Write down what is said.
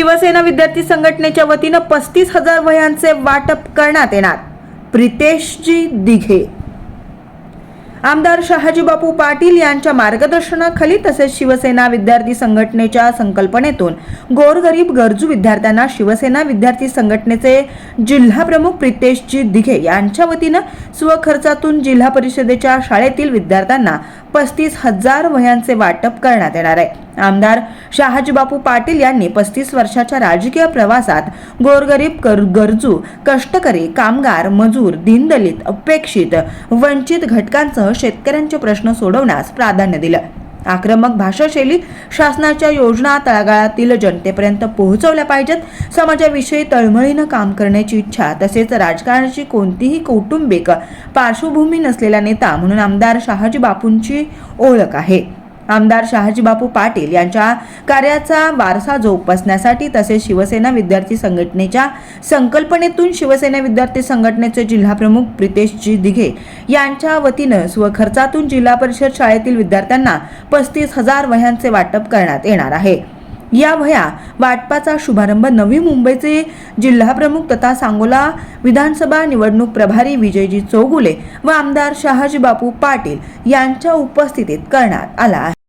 शिवसेना विद्यार्थी संघटनेच्या वतीनं पस्तीस हजार वह्यांचे वाटप करण्यात येणार. प्रितेशजी दिघे. आमदार शहाजी बापू पाटील यांच्या मार्गदर्शनाखाली तसेच शिवसेना विद्यार्थी संघटनेच्या संकल्पनेतून गोरगरीब गरजू विद्यार्थ्यांना शिवसेना विद्यार्थी संघटनेचे जिल्हा प्रमुख प्रितेशजी दिघे यांच्या वतीनं स्वखर्चातून जिल्हा परिषदेच्या शाळेतील विद्यार्थ्यांना पस्तीस हजार वह्यांचे वाटप करण्यात येणार आहे. आमदार शहाजीबापू पाटील यांनी पस्तीस वर्षाच्या राजकीय प्रवासात गोरगरीब कर- गरजू कष्टकरी कामगार मजूर दीनदलित अपेक्षित वंचित घटकांसह शेतकऱ्यांचे प्रश्न सोडवण्यास प्राधान्य दिलं. आक्रमक भाषाशैली शासनाच्या योजना तळागाळातील जनतेपर्यंत पोहोचवल्या पाहिजेत. समाजाविषयी तळमळीनं काम करण्याची इच्छा तसेच राजकारणाची कोणतीही कौटुंबिक पार्श्वभूमी नसलेला नेता म्हणून आमदार शहाजी बापूंची ओळख आहे. आमदार शहाजी बापू पाटील यांच्या कार्याचा वारसा जोपासण्यासाठी तसेच शिवसेना विद्यार्थी संघटनेच्या संकल्पनेतून शिवसेना विद्यार्थी संघटनेचे जिल्हाप्रमुख प्रितेशजी दिघे यांच्या वतीनं स्वखर्चातून जिल्हा परिषद शाळेतील विद्यार्थ्यांना पस्तीस हजार वह्यांचे वाटप करण्यात येणार आहे. या वह्या वाटपाचा शुभारंभ नवी मुंबईचे जिल्हाप्रमुख तथा सांगोला विधानसभा निवडणूक प्रभारी विजयजी चौगुले व आमदार शहाजीबापू पाटील यांच्या उपस्थितीत करण्यात आला आहे.